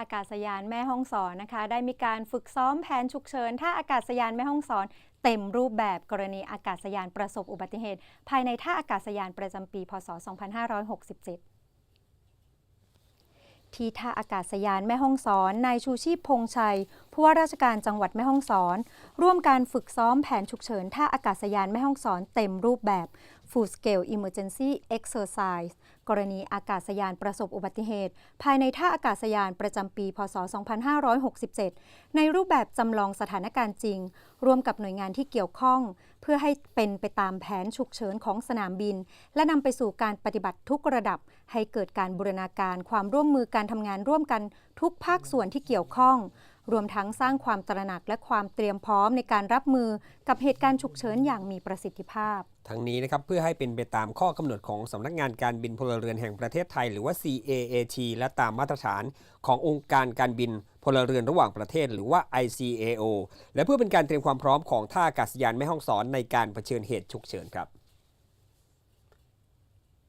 อากาศยานแม่ฮ่องสอนนะคะ ได้มีการฝึกซ้อมแผนฉุกเฉินท่าอากาศยานแม่ฮ่องสอน เต็มรูปแบบกรณีอากาศยานประสบอุบัติเหตุ ภายในท่าอากาศยานประจำปี พศ 2567ที่ท่าอากาศยานแม่ฮ่องสอน นายชูชีพพงชัย ผู้ว่าราชการจังหวัดแม่ฮ่องสอน ร่วมการฝึกซ้อมแผนฉุกเฉินท่าอากาศยานแม่ฮ่องสอนเต็มรูปแบบ Full Scale Emergency Exercise กรณีอากาศยานประสบอุบัติเหตุ ภายในท่าอากาศยานประจำปี พศ 2567 ในรูปแบบจำลองสถานการณ์จริง ร่วมกับหน่วยงานที่เกี่ยวข้อง เพื่อให้เป็นไปตามแผนฉุกเฉินของสนามบิน และนำไปสู่การปฏิบัติทุกระดับ ให้เกิดการบูรณาการความร่วมมือการทำงานร่วมกันทุกภาคส่วนที่เกี่ยวข้อง รวมทั้งสร้างความตระหนักและความเตรียมพร้อมในการรับมือกับเหตุการณ์ฉุกเฉินอย่างมีประสิทธิภาพ ทั้งนี้นะครับเพื่อให้เป็นไปตามข้อกำหนดของสำนักงานการบินพลเรือนแห่งประเทศไทย หรือว่า CAAT และตามมาตรฐานขององค์การการบินพลเรือนระหว่างประเทศหรือว่า ICAO และเพื่อเป็นการเตรียมความพร้อมของท่าอากาศยานแม่ฮ่องสอนในการเผชิญเหตุฉุกเฉินครับ